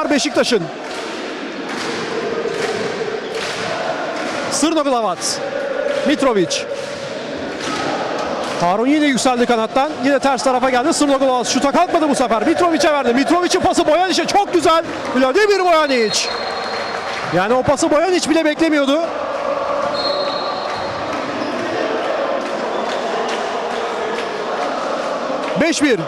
var Beşiktaş'ın. Sırnoglavat. Mitrovic. Harun yine yükseldi kanattan. Yine ters tarafa geldi. Sırnoglavat şuta kalkmadı bu sefer. Mitrovic'e verdi. Mitrovic'in pası Boyanic'e çok güzel. Vladimir Bojanic. Yani o pası Bojanic bile beklemiyordu. Beş bir.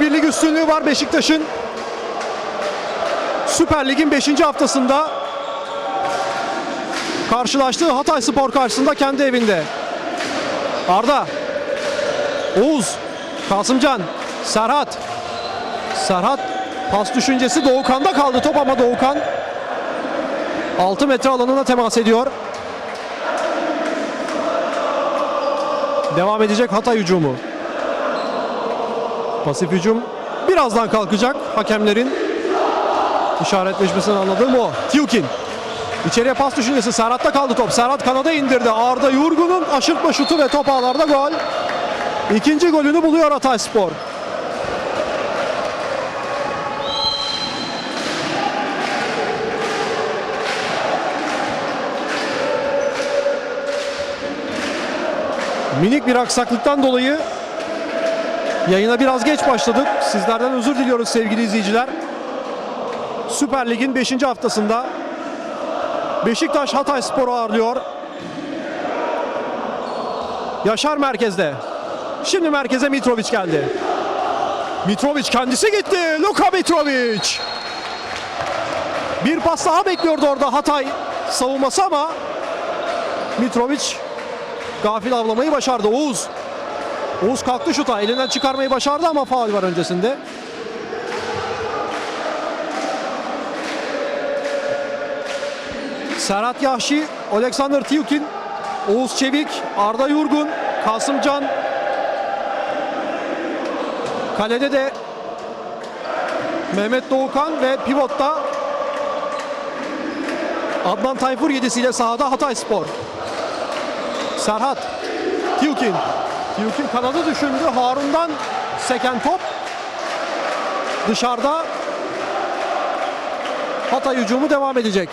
Birlik üstünlüğü var Beşiktaş'ın. Süper Lig'in 5. haftasında karşılaştığı Hatay Spor karşısında kendi evinde. Arda, Oğuz, Kasımcan, Serhat. Serhat pas düşüncesi Doğukan'da kaldı top ama Doğukan 6 metre alanına temas ediyor. Devam edecek Hatay hücumu. Pasif hücum birazdan kalkacak hakemlerin işaretleşmesini anladığım o. Tiukin. İçeriye pas düşüncesi. Serhat'ta kaldı top. Serhat kanada indirdi. Arda Yurgun'un aşırtma şutu ve top ağlarda gol. İkinci golünü buluyor Hatay Spor. Minik bir aksaklıktan dolayı yayına biraz geç başladık. Sizlerden özür diliyoruz sevgili izleyiciler. Süper Lig'in 5. haftasında Beşiktaş Hatay Spor'u ağırlıyor. Yaşar merkezde. Şimdi merkeze Mitrovic geldi. Mitrovic kendisi gitti. Luka Mitrovic. Bir pas daha bekliyordu orada Hatay savunması ama Mitrovic gafil avlamayı başardı. Oğuz. Oğuz kalktı şuta. Elinden çıkarmayı başardı ama faul var öncesinde. Serhat Yahşi, Alexander Tiukin, Oğuz Çevik, Arda Yurgun, Kasımcan. Kalede de Mehmet Doğukan ve pivotta Adnan Tayfur yedisiyle sahada Hatay Spor. Serhat, Tiukin. Tiukin kanadı düşündü. Harun'dan seken top dışarıda Hatay hücumu devam edecek.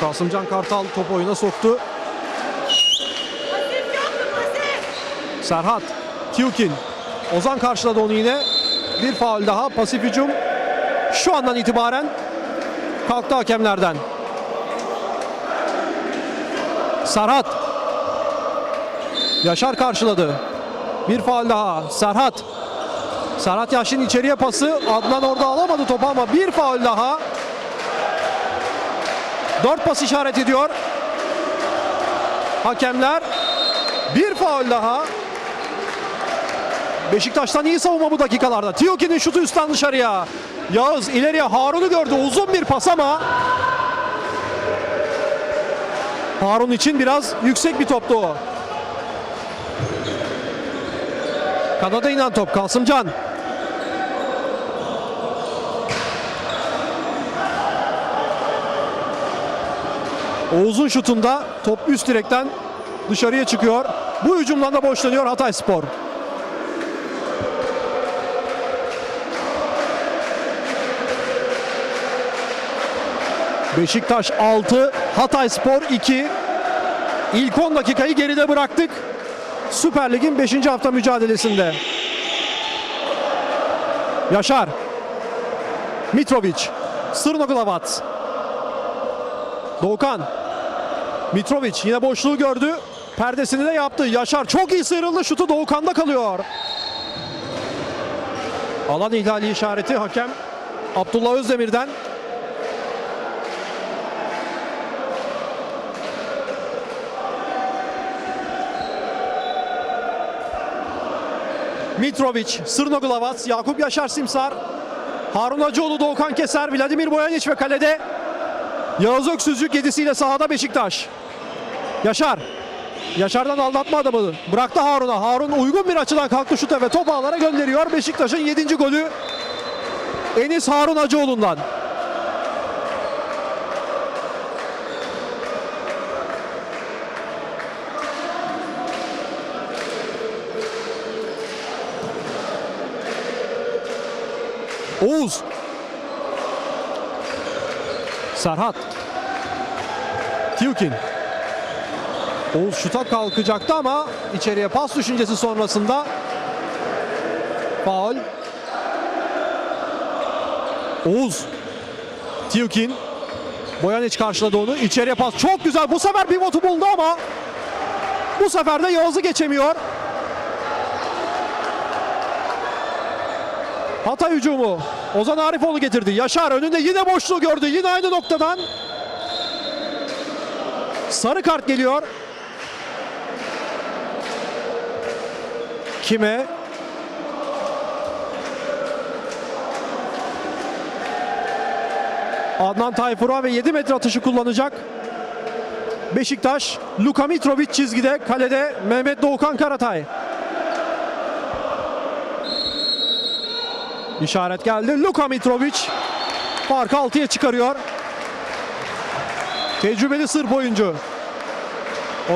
Kasımcan Kartal top oyuna soktu. Serhat, Tiukin. Ozan karşıladı onu yine. Bir faul daha. Pasif hücum. Şu andan itibaren kalktı hakemlerden. Serhat. Yaşar karşıladı. Bir faul daha. Serhat. Serhat Yaşin içeriye pası. Adnan orada alamadı topu ama bir faul daha. Dört pas işaret ediyor. Hakemler. Bir faul daha. Beşiktaş'tan iyi savunma bu dakikalarda. Tiyoki'nin şutu üstten dışarıya. Yağız ileriye Harun'u gördü. Uzun bir pas ama Harun için biraz yüksek bir toptu o. Kanada inen top Kasımcan. Oğuz'un şutunda top üst direkten dışarıya çıkıyor. Bu hücumdan da boşlanıyor Hatay Spor. Beşiktaş 6, Hatay Spor 2. İlk 10 dakikayı geride bıraktık. Süper Lig'in 5. hafta mücadelesinde. Yaşar. Mitrovic. Sırnoglavat. Doğukan. Mitrovic yine boşluğu gördü. Perdesini de yaptı. Yaşar çok iyi sıyrıldı. Şutu Doğukan'da kalıyor. Alan ihlali işareti hakem Abdullah Özdemir'den. Mitrovic, Sırnoglavat, Yakup Yaşar Simsar, Harun Hacıoğlu, Doğukan Keser, Vladimir Bojanic ve kalede Yağız Öksüzcük yedisiyle sahada Beşiktaş. Yaşar. Yaşar'dan aldatma adamı. Bıraktı Harun'a. Harun uygun bir açıdan kalktı şuta ve top ağlara gönderiyor. Beşiktaş'ın 7. golü Enis Harun Hacıoğlu'ndan. Oğuz. Serhat. Tiukin. Oğuz şuta kalkacaktı ama içeriye pas düşüncesi sonrasında faul. Oğuz. Tiukin. Bojanic karşıladı onu. İçeriye pas. Çok güzel. Bu sefer pivotu buldu ama bu sefer de Yağız'ı geçemiyor. Hatay hücumu. Ozan Arifoğlu getirdi. Yaşar önünde yine boşluğu gördü. Yine aynı noktadan. Sarı kart geliyor. Kime? Adnan Tayfur'a ve 7 metre atışı kullanacak. Beşiktaş, Luka Mitrovic çizgide, kalede Mehmet Doğukan Karatay. İşaret geldi. Luka Mitrovic farkı 6'ya çıkarıyor. Tecrübeli Sırp oyuncu.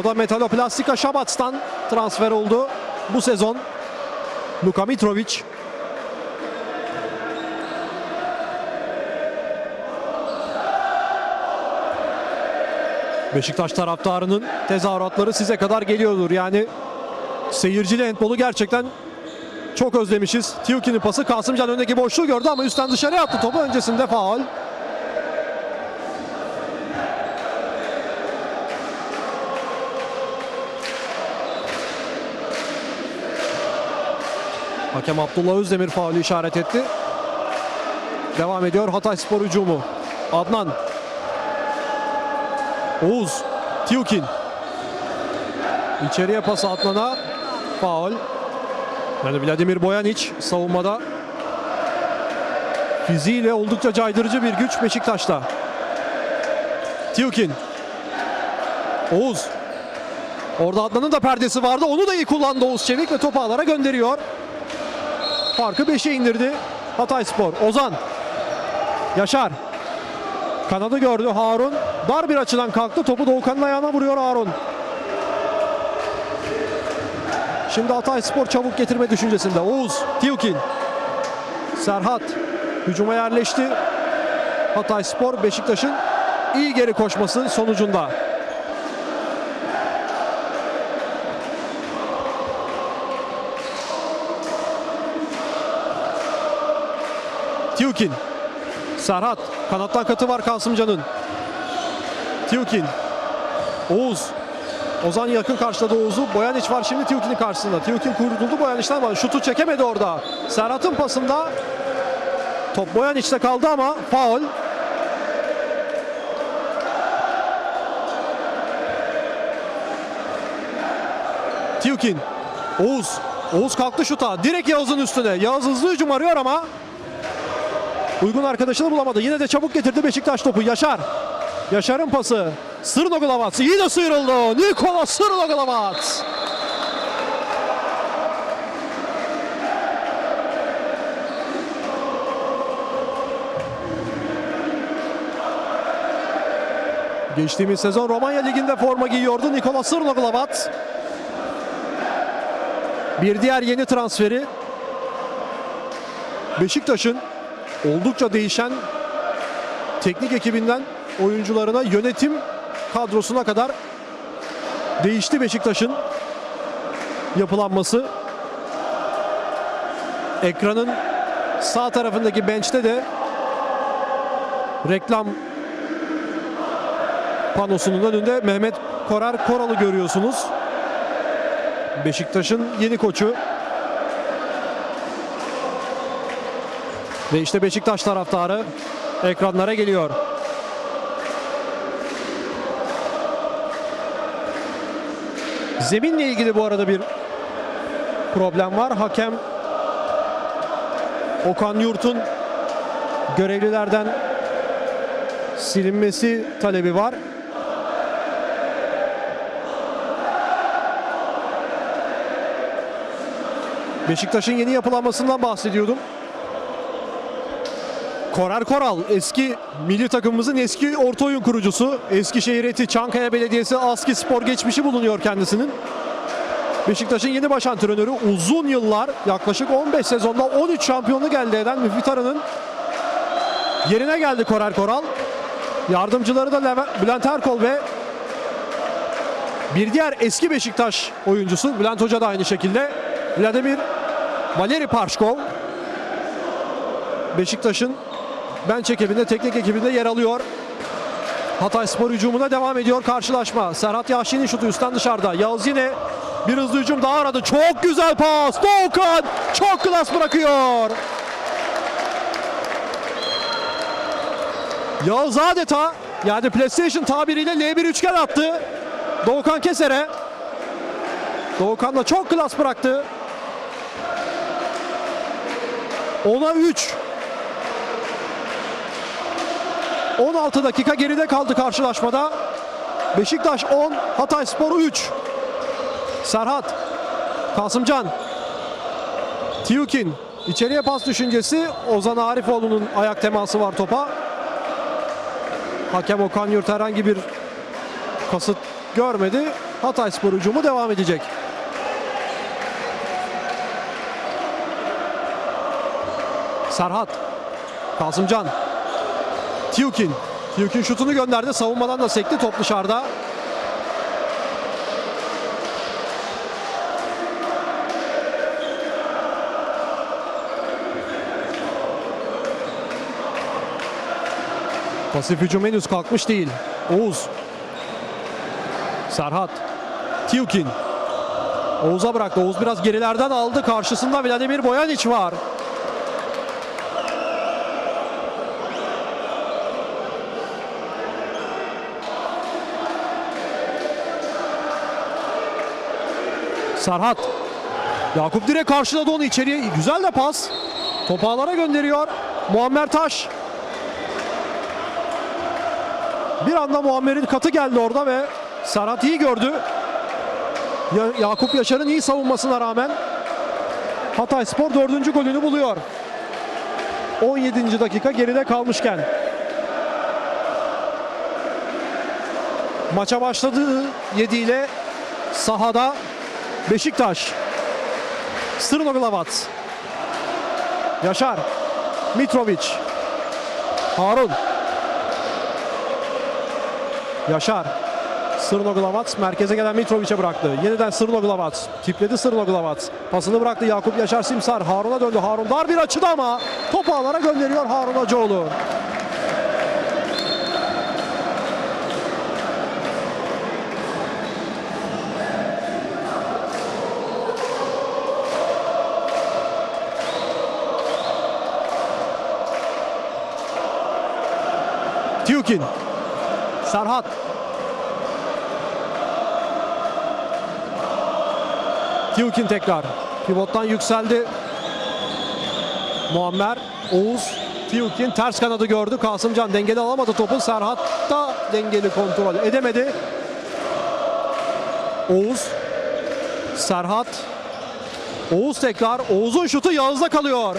O da Metaloplastika Şabats'tan transfer oldu bu sezon. Luka Mitrovic. Beşiktaş taraftarının tezahüratları size kadar geliyordur. Yani seyircili handbolu gerçekten çok özlemişiz. Tiuki'nin pası Kasımcan öndeki boşluğu gördü ama üstten dışarıya attı topu. Öncesinde faul. Hakem Abdullah Özdemir faulü işaret etti. Devam ediyor Hatay Spor hücumu. Adnan. Oğuz. Tiukin. İçeriye pas Adnan'a. Faul. Yani Vladimir Bojanic savunmada fiziğiyle oldukça caydırıcı bir güç Beşiktaş'ta. Tiukin. Oğuz. Orada Adnan'ın da perdesi vardı. Onu da iyi kullandı Oğuz Çevik ve topu ağlara gönderiyor. Farkı 5'e indirdi Hatay Spor. Ozan. Yaşar. Kanadı gördü Harun. Dar bir açıdan kalktı. Topu Doğukan'ın ayağına vuruyor Harun. Şimdi Hatay Spor çabuk getirme düşüncesinde. Oğuz, Tiukin, Serhat hücuma yerleşti. Hatay Spor Beşiktaş'ın iyi geri koşması sonucunda. Tiukin, Serhat kanattan katı var Kasımcan'ın. Tiukin, Oğuz, Ozan yakın karşıladı Oğuz'u. Bojanic var şimdi Tiukin'in karşısında. Tiukin kurtuldu Bojanic'ten ama şutu çekemedi orada. Serhat'ın pasında top Bojanic'te kaldı ama faul. Tiukin. Oğuz. Oğuz kalktı şuta. Direkt Yağız'ın üstüne. Yağız hızlı hücum arıyor ama uygun arkadaşını bulamadı. Yine de çabuk getirdi Beşiktaş topu. Yaşar. Yaşar'ın pası. Sırnoglavac yine sıyrıldı. Nikola Sırnoglavac. Geçtiğimiz sezon Romanya Ligi'nde forma giyiyordu Nikola Sırnoglavac. Bir diğer yeni transferi Beşiktaş'ın oldukça değişen teknik ekibinden oyuncularına yönetim kadrosuna kadar değişti Beşiktaş'ın yapılanması. Ekranın sağ tarafındaki bench'te de reklam panosunun önünde Mehmet Korar Koral'ı görüyorsunuz. Beşiktaş'ın yeni koçu. Ve işte Beşiktaş taraftarı ekranlara geliyor. Zeminle ilgili bu arada bir problem var. Hakem Okan Yurt'un görevlilerden silinmesi talebi var. Beşiktaş'ın yeni yapılanmasından bahsediyordum. Korar Koral eski milli takımımızın eski orta oyun kurucusu. Eskişehir Eti, Çankaya Belediyesi, Aski Spor geçmişi bulunuyor kendisinin. Beşiktaş'ın yeni baş antrenörü uzun yıllar yaklaşık 15 sezonda 13 şampiyonluk elde eden Müfit Arı'nın Yerine geldi Korer Koral. Yardımcıları da Leve- Bülent Erkol ve bir diğer eski Beşiktaş oyuncusu Bülent Hoca da aynı şekilde Vladimir Valeri Parşkov Beşiktaş'ın bench ekibinde, teknik ekibinde yer alıyor. Hatay Spor hücumuna devam ediyor karşılaşma. Serhat Yahşi'nin şutu üstten dışarıda. Yağız yine bir hızlı hücum daha aradı. Çok güzel pas. Doğukan çok klas bırakıyor. Yağız adeta yani PlayStation tabiriyle L1 üçgen attı. Doğukan Keser'e. Doğukan da çok klas bıraktı. Ona 3. 16 dakika geride kaldı karşılaşmada. Beşiktaş 10, Hatay Spor 3. Serhat, Kasımcan, Tiyukin. içeriye pas düşüncesi. Ozan Arifoğlu'nun ayak teması var topa. Hakem Okan Yurt herhangi bir kasıt görmedi. Hatay Spor hücumu devam edecek. Serhat, Kasımcan, Tiyukin. Tiyukin şutunu gönderdi. Savunmadan da sekti. Top dışarıda. Pasif hücum henüz kalkmış değil. Oğuz. Serhat. Tiyukin. Oğuz'a bıraktı. Oğuz biraz gerilerden aldı. Karşısında Vladimir Bojanic var. Serhat. Yakup direkt karşıladı onu içeriye. Güzel de pas. Topu ağlara gönderiyor. Muammer Taş. Bir anda Muammer'in katı geldi orada ve Serhat iyi gördü. Ya- Yakup Yaşar'ın iyi savunmasına rağmen Hatay Spor dördüncü golünü buluyor. 17. dakika geride kalmışken. Maça başladığı 7 ile sahada Beşiktaş. Sırnoglavat. Yaşar. Mitrovic. Harun. Yaşar. Sırnoglavat merkeze gelen Mitrovic'e bıraktı. Yeniden Sırnoglavat. Tipledi Sırnoglavat. Pasını bıraktı Yakup Yaşar Simsar. Harun'a döndü. Harun dar bir açıda ama topu ağlara gönderiyor Harun Hacıoğlu. Tiyukin. Serhat. Tiyukin tekrar. Pivottan yükseldi. Muammer, Oğuz, Tiyukin ters kanadı gördü. Kasımcan dengeli alamadı topu. Serhat da dengeli kontrol edemedi. Oğuz, Serhat, Oğuz tekrar. Oğuz'un şutu Yağız'da kalıyor.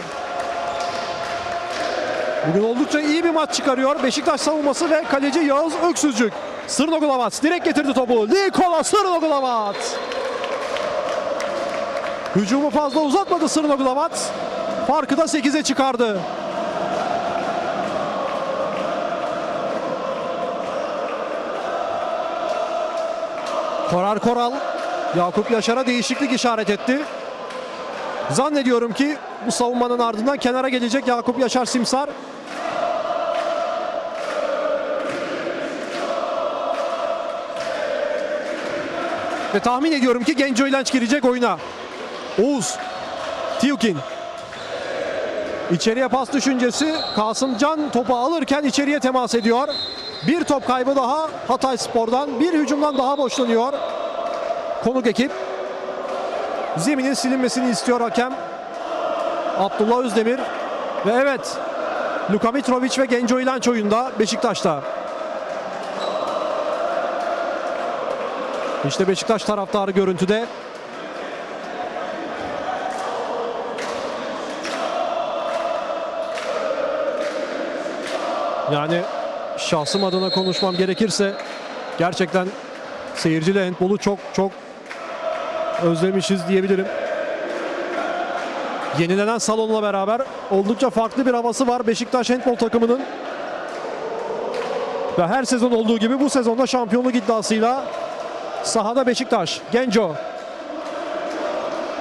Bugün oldukça iyi bir maç çıkarıyor Beşiktaş savunması ve kaleci Yağız Öksüzcük. Sırnoglavat direkt getirdi topu. Nikola Sırnoglavat. Hücumu fazla uzatmadı Sırnoglavat. Farkı da 8'e çıkardı. Korar Koral Yakup Yaşar'a değişiklik işaret etti. Zannediyorum ki bu savunmanın ardından kenara gelecek Yakup Yaşar Simsar. Ve tahmin ediyorum ki Genco İlenç girecek oyuna. Oğuz. Tiyukin. İçeriye pas düşüncesi. Kasımcan topu alırken içeriye temas ediyor. Bir top kaybı daha Hatay Spor'dan. Bir hücumdan daha boşlanıyor. Konuk ekip. Zeminin silinmesini istiyor hakem. Abdullah Özdemir. Ve evet Luka Mitrovic ve Genco İlenç oyunda Beşiktaş'ta. İşte Beşiktaş taraftarı görüntüde. Yani şahsım adına konuşmam gerekirse gerçekten seyirciyle handbolu çok çok özlemişiz diyebilirim. Yenilenen salonla beraber oldukça farklı bir havası var Beşiktaş handbol takımının. Ve her sezon olduğu gibi bu sezonda şampiyonluk iddiasıyla sahada Beşiktaş. Genco.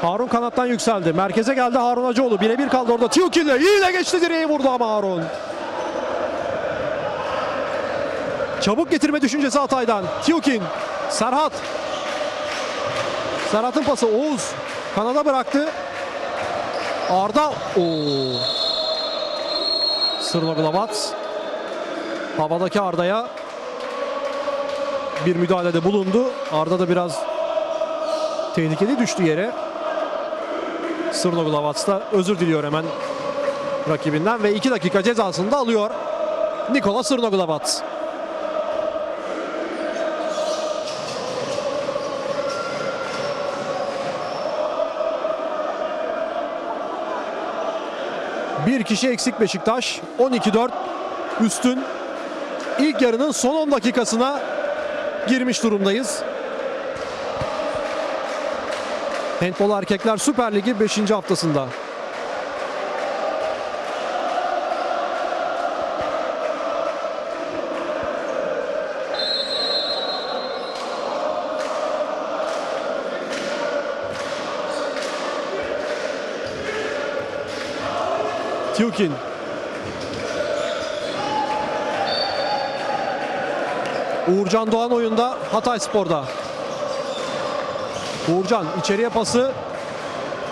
Harun kanattan yükseldi. Merkeze geldi Harun Hacıoğlu. Birebir kaldı orada. Tiukin'le iyi de geçti direği vurdu ama Harun. Çabuk getirme düşüncesi Hatay'dan. Tiukin. Serhat. Serhat'ın pası Oğuz. Kanada bıraktı. Arda. Oo. Sırnoglavat. Havadaki Arda'ya bir müdahalede bulundu. Arda da biraz tehlikeli düştü yere. Sırnoglavats da özür diliyor hemen rakibinden ve 2 dakika cezasını da alıyor. Nikola Sırnoglavats. Bir kişi eksik Beşiktaş. 12-4 üstün. İlk yarının son 10 dakikasına girmiş durumdayız. Handbol Erkekler Süper Ligi 5. haftasında. Tjukin. Uğurcan Doğan oyunda Hatay Spor'da. Uğurcan içeriye pası.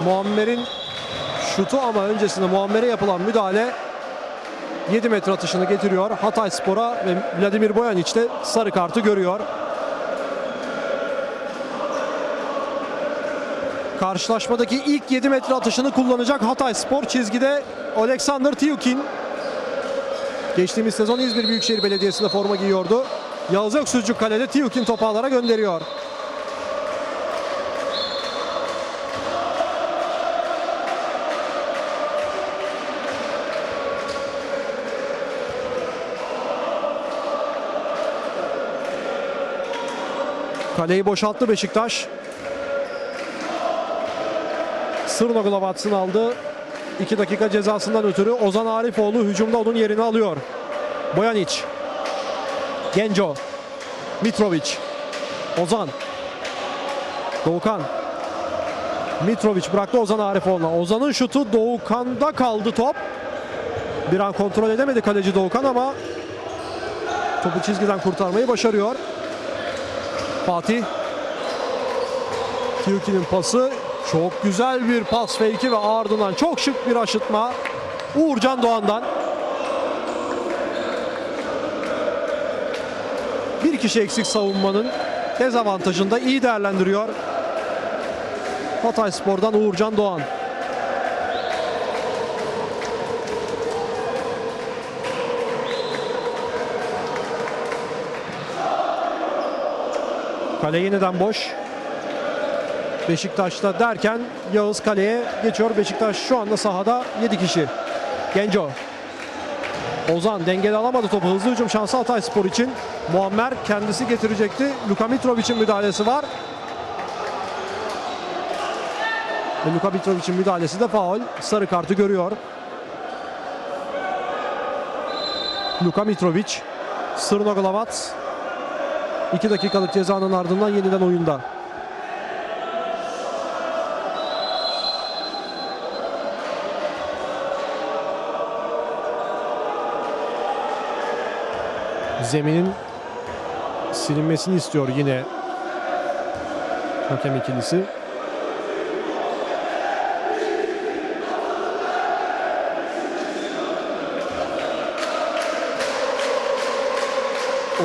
Muammer'in şutu ama öncesinde Muammer'e yapılan müdahale 7 metre atışını getiriyor. Hatay Spor'a ve Vladimir Bojanic de sarı kartı görüyor. Karşılaşmadaki ilk 7 metre atışını kullanacak Hatay Spor çizgide Alexander Tiukin. Geçtiğimiz sezon İzmir Büyükşehir Belediyesi'nde forma giyiyordu. Yağız Öksüzcük kalede Tiukin topu ağlara gönderiyor. Kaleyi boşalttı Beşiktaş. Sırnoglavats'ın aldı. 2 dakika cezasından ötürü Ozan Arifoğlu hücumda onun yerini alıyor. Bojanic. Genco. Mitrovic. Ozan. Doğukan. Mitrovic bıraktı Ozan Arifoğlu'na. Ozan'ın şutu Doğukan'da kaldı top. Bir an kontrol edemedi kaleci Doğukan ama topu çizgiden kurtarmayı başarıyor. Fatih. Tilki'nin pası. Çok güzel bir pas fake'i ve ardından çok şık bir aşıtma. Uğurcan Doğan'dan. Bir kişi eksik savunmanın dezavantajında iyi değerlendiriyor. Hatay Spor'dan Uğurcan Doğan. Kale yeniden boş. Beşiktaş'ta derken Yağız kaleye geçiyor. Beşiktaş şu anda sahada 7 kişi. Genco. Ozan dengeli alamadı topu. Hızlı hücum şansı Hatay Spor için. Muammer kendisi getirecekti. Luka Mitrovic'in müdahalesi var. Ve Luka Mitrovic'in müdahalesi de faul. Sarı kartı görüyor. Luka Mitrovic. Sırnoglavac. 2 dakikalık cezanın ardından yeniden oyunda. Zeminin silinmesini istiyor yine hakem ikilisi.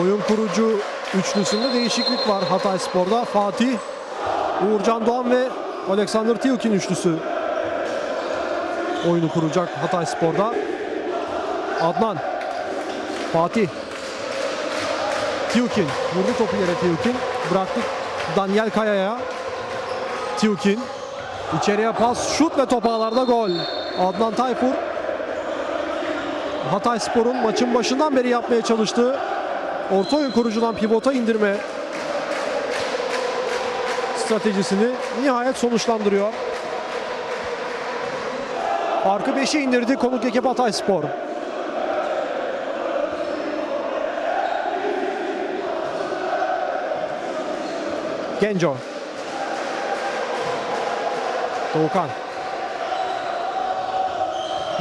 Oyun kurucu üçlüsünde değişiklik var Hatay Spor'da. Fatih, Uğurcan Doğan ve Alexander Tiukin üçlüsü oyunu kuracak Hatay Spor'da. Adnan, Fatih, Tiukin vurdu topu yere Tiukin. Bıraktı Daniel Kaya'ya. Tiukin içeriye pas, şut ve top ağlarda gol. Adnan Tayfur Hatay Spor'un maçın başından beri yapmaya çalıştığı orta oyun kurucudan pivota indirme stratejisini nihayet sonuçlandırıyor. Farkı 5'e indirdi konuk ekip Hatay Spor. Genco. Doğukan.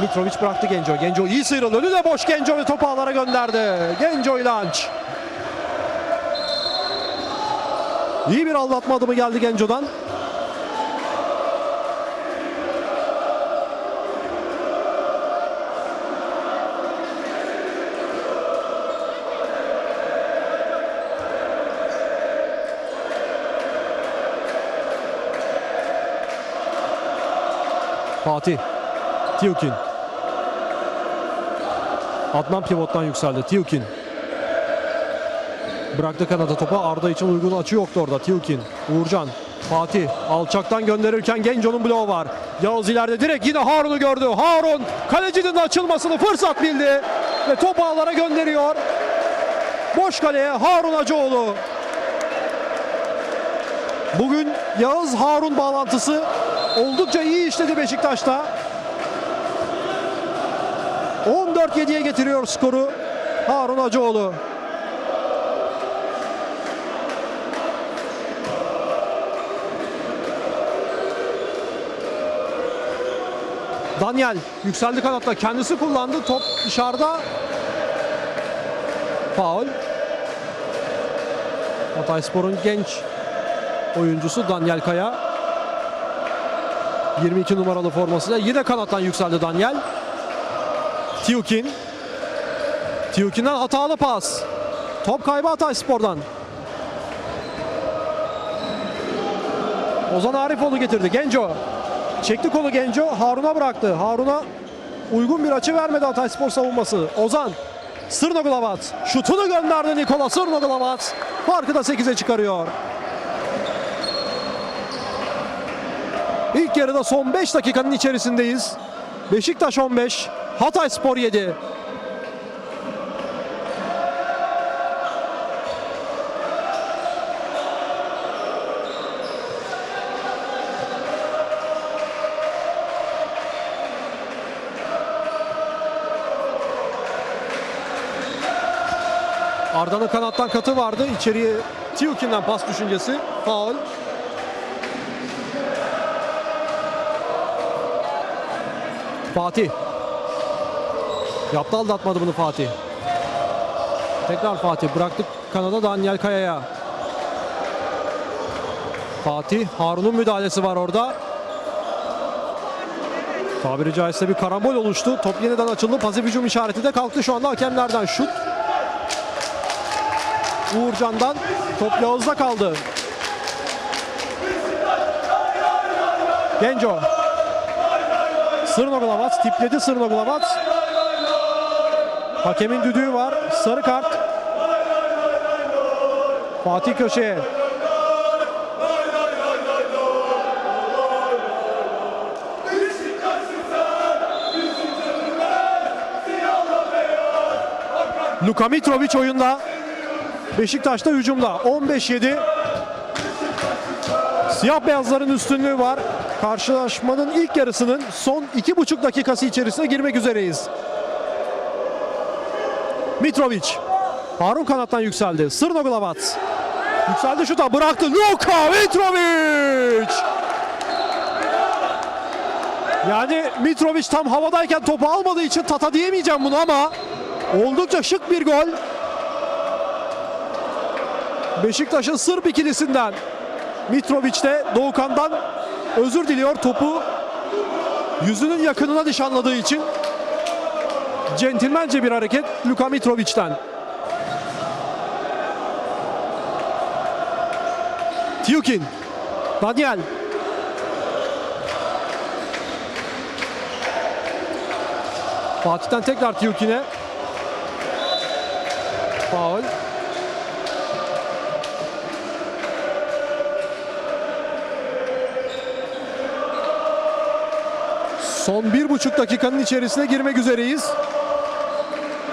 Mitrovic bıraktı Genco. Genco iyi sıyrıldı. Önü de boş Genco ve topu ağlara gönderdi. Genco İlanç. İyi bir aldatma adımı geldi Genco'dan. Fatih. Tiukin. Adnan pivottan yükseldi. Tiukin. Bıraktı kanada topu. Arda için uygun açı yoktu orada. Tiukin. Uğurcan. Fatih. Alçaktan gönderirken Genco'nun bloğu var. Yavuz ileride direkt yine Harun'u gördü. Harun kalecinin açılmasını fırsat bildi. Ve topu ağlara gönderiyor. Boş kaleye Harun Acıoğlu. Bugün Yağız Harun bağlantısı oldukça iyi işledi Beşiktaş'ta. 14-7'ye getiriyor skoru Harun Acıoğlu. Daniel yükseldi kanatta. Kendisi kullandı. Top dışarıda. Faul. Hatayspor'un genç oyuncusu Daniel Kaya 22 numaralı formasıyla. Yine kanattan yükseldi Daniel. Tiukin. Tiukin'den hatalı pas. Top kaybı Hatayspor'dan. Ozan Arifoğlu getirdi. Genco. Çekti kolu Genco. Harun'a bıraktı. Harun'a uygun bir açı vermedi Hatayspor savunması. Ozan. Sırnoglavat. Şutunu gönderdi Nikola Sırnoglavat. Farkı da 8'e çıkarıyor. İlk yarıda son 5 dakikanın içerisindeyiz. Beşiktaş 15, Hatayspor 7. Arda'nın kanattan katı vardı. İçeriye Tiukin'den pas düşüncesi. Faul. Fatih. Yaptı aldatmadı bunu Fatih. Tekrar Fatih bıraktık kanada Daniel Kaya'ya. Fatih Harun'un müdahalesi var orada. Tabiri caizse bir karambol oluştu. Top yeniden açıldı. Pasif hücum işareti de kalktı şu anda hakemlerden. Şut Uğurcan'dan top Yağız'da kaldı. Genco. Sırnoglavat tipledi Sırnoglavat. Hakemin düdüğü var. Sarı kart. Fatih köşeye. Luka Mitrovic oyunda. Beşiktaş'ta hücumda 15-7. Siyah beyazların üstünlüğü var. Karşılaşmanın ilk yarısının son 2,5 dakikası içerisine girmek üzereyiz. Mitrovic. Harun kanattan yükseldi. Sırnoglavat. Yükseldi şuta bıraktı. Luka Mitrovic. Yani Mitrovic tam havadayken topu almadığı için tata diyemeyeceğim bunu ama oldukça şık bir gol. Beşiktaş'ın Sırp ikilisinden Mitrovic de Doğukan'dan özür diliyor. Topu yüzünün yakınına nişanladığı için centilmence bir hareket Luka Mitrovic'ten. Tiukin, Daniel. Fatih'ten tekrar Tiukin'e. Faul. Son bir buçuk dakikanın içerisine girmek üzereyiz.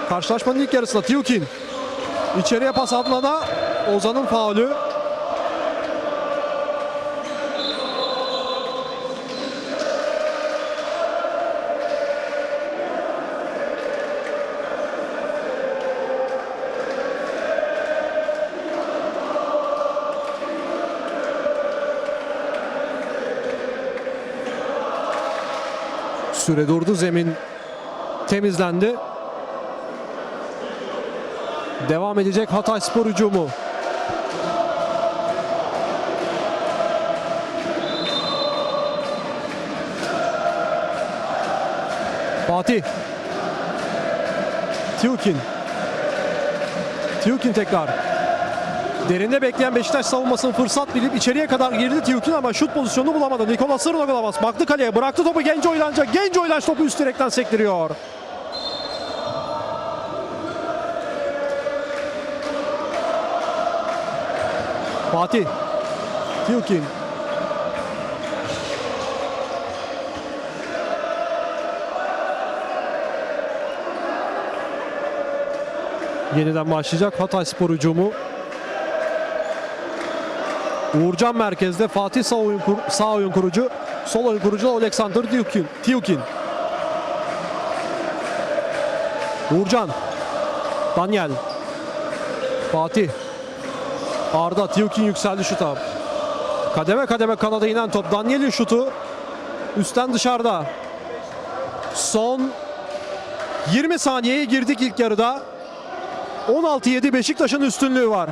Karşılaşmanın ilk yarısında Tiukin. İçeriye pas Adnan'a. Ozan'ın faulü. Süre durdu. Zemin temizlendi. Devam edecek Hatay Spor hücumu. Fatih. Tiukin. Tiukin tekrar. Derinde bekleyen Beşiktaş savunmasının fırsat bilip içeriye kadar girdi Tiukin ama şut pozisyonunu bulamadı. Nikola Sırnoglavas baktı kaleye bıraktı topu genç oylanca. Genç oylanç topu üst direkten sektiriyor. Fatih. Tiukin. Yeniden başlayacak Hatay Spor hücumu. Uğurcan merkezde Fatih sağ oyun, kur- sağ oyun kurucu, sol oyun kurucu Alexander Tiukin. Tiukin. Uğurcan. Daniel. Fatih. Arda Tiukin yükseldi şuta. Kademe kademe kanada inen top. Daniel'in şutu üstten dışarıda. Son 20 saniyeye girdik ilk yarıda. 16-7 Beşiktaş'ın üstünlüğü var.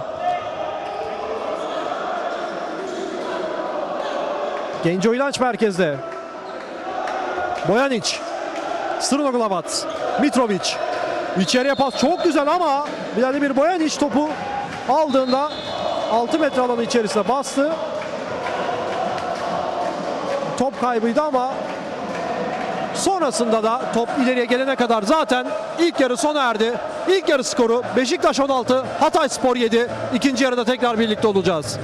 Genco İlanç merkezde. Bojanic. Srnoglavat. Mitrovic. İçeriye pas çok güzel ama Vladimir Bojanic topu aldığında 6 metre alanı içerisine bastı. Top kaybıydı ama sonrasında da top ileriye gelene kadar zaten ilk yarı sona erdi. İlk yarı skoru Beşiktaş 16, Hatay Spor 7. İkinci yarıda tekrar birlikte olacağız.